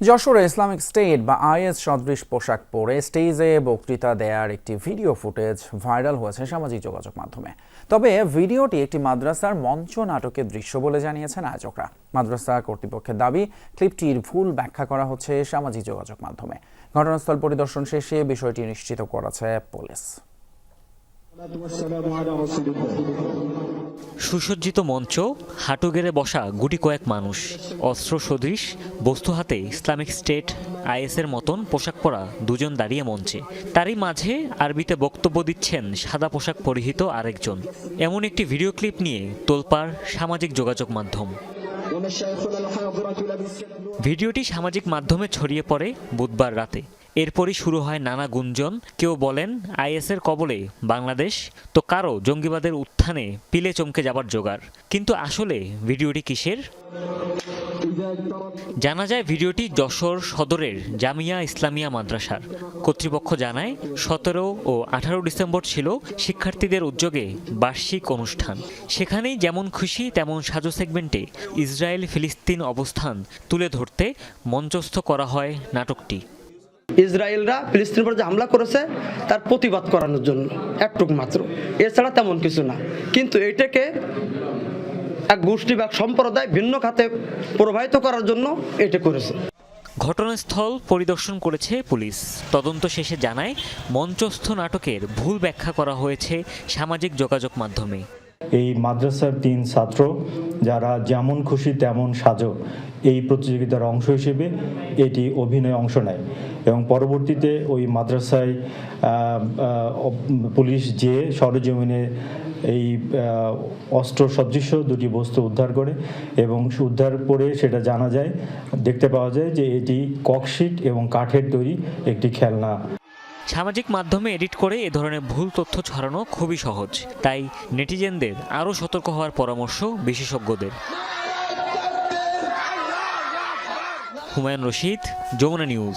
যশোরে Islamic state বা is সদৃশ পোশাক পরে স্টেজে বক্তৃতা দেওয়ার একটি ভিডিও ফুটেজ ভাইরাল হয়েছে সামাজিক যোগাযোগ মাধ্যমে। তবে ভিডিওটি একটি মাদ্রাসার মঞ্চ নাটকের দৃশ্য বলে জানিয়েছেন আয়োজকরা। মাদ্রাসা কর্তৃপক্ষের দাবি, ক্লিপটির ভুল ব্যাখ্যা করা হচ্ছে সামাজিক যোগাযোগ মাধ্যমে। ঘটনাস্থল পরিদর্শন শেষে বিষয়টি নিশ্চিত করেছে পুলিশ। সুসজ্জিত মঞ্চ, হাঁটু গেড়ে বসা গুটি কয়েক মানুষ, অস্ত্র সদৃশ, বস্তু হাতে ইসলামিক স্টেট, আইএসের মতন পোশাক পরা দুজন দাঁড়িয়ে মঞ্চে। তারই মাঝে আরবিতে বক্তব্য দিচ্ছেন সাদা পোশাক পরিহিত আরেকজন। এমন একটি ভিডিও ক্লিপ নিয়ে তোলপাড় সামাজিক যোগাযোগ মাধ্যম। ভিডিওটি সামাজিক মাধ্যমে ছড়িয়ে পড়ে বুধবার রাতে। এরপরই শুরু হয় নানা গুঞ্জন। কেউ বলেন, আইএসের কবলে বাংলাদেশ তো কারও জঙ্গিবাদের উত্থানে পিলে চমকে যাবার জোগাড়। কিন্তু আসলে ভিডিওটি কিসের? জানা যায় ভিডিওটি যশোর সদরের জামিয়া ইসলামিয়া মাদ্রাসার। কর্তৃপক্ষ জানায়, সতেরো ও আঠারো ডিসেম্বর ছিল শিক্ষার্থীদের উদ্যোগে বার্ষিক অনুষ্ঠান। সেখানেই যেমন খুশি, তেমন সাজো সেগমেন্টে ইসরায়েল ফিলিস্তিন অবস্থান তুলে ধরতে মঞ্চস্থ করা হয় নাটকটি। ইসরায়েলরা ফিলিস্তিন উপর যে হামলা করেছে, তার প্রতিবাদ করানোর জন্য, একটুক মাত্র। এছাড়া তেমন কিছু না। কিন্তু এটাকে এক গোষ্ঠী বা সম্প্রদায় ভিন্ন খাতে প্রবাহিত করার জন্য এটি করেছে। ঘটনাস্থল পরিদর্শন করেছে পুলিশ। তদন্ত শেষে জানায়, মঞ্চস্থ নাটকের ভুল ব্যাখ্যা করা হয়েছে সামাজিক যোগাযোগ মাধ্যমে। এই মাদ্রাসার তিন ছাত্র, যারা যেমন খুশি তেমন সাজো। এই প্রতিযোগিতার অংশ হিসেবে এটি অভিনয়ে অংশ নেয়। এবং পরবর্তীতে ওই মাদ্রাসায় পুলিশ যে সরজমিনে এই অস্ত্র সদৃশ্য দুটি বস্তু উদ্ধার করে এবং উদ্ধার করে সেটা জানা যায়, দেখতে পাওয়া যায় যে এটি ককশিট এবং কাঠের তৈরি একটি খেলনা। সামাজিক মাধ্যমে এডিট করে এ ধরনের ভুল তথ্য ছড়ানো খুবই সহজ। তাই নেটিজেনদের আরও সতর্ক হওয়ার পরামর্শ বিশেষজ্ঞদের। হুমায়ুন রশিদ, যমুনা নিউজ।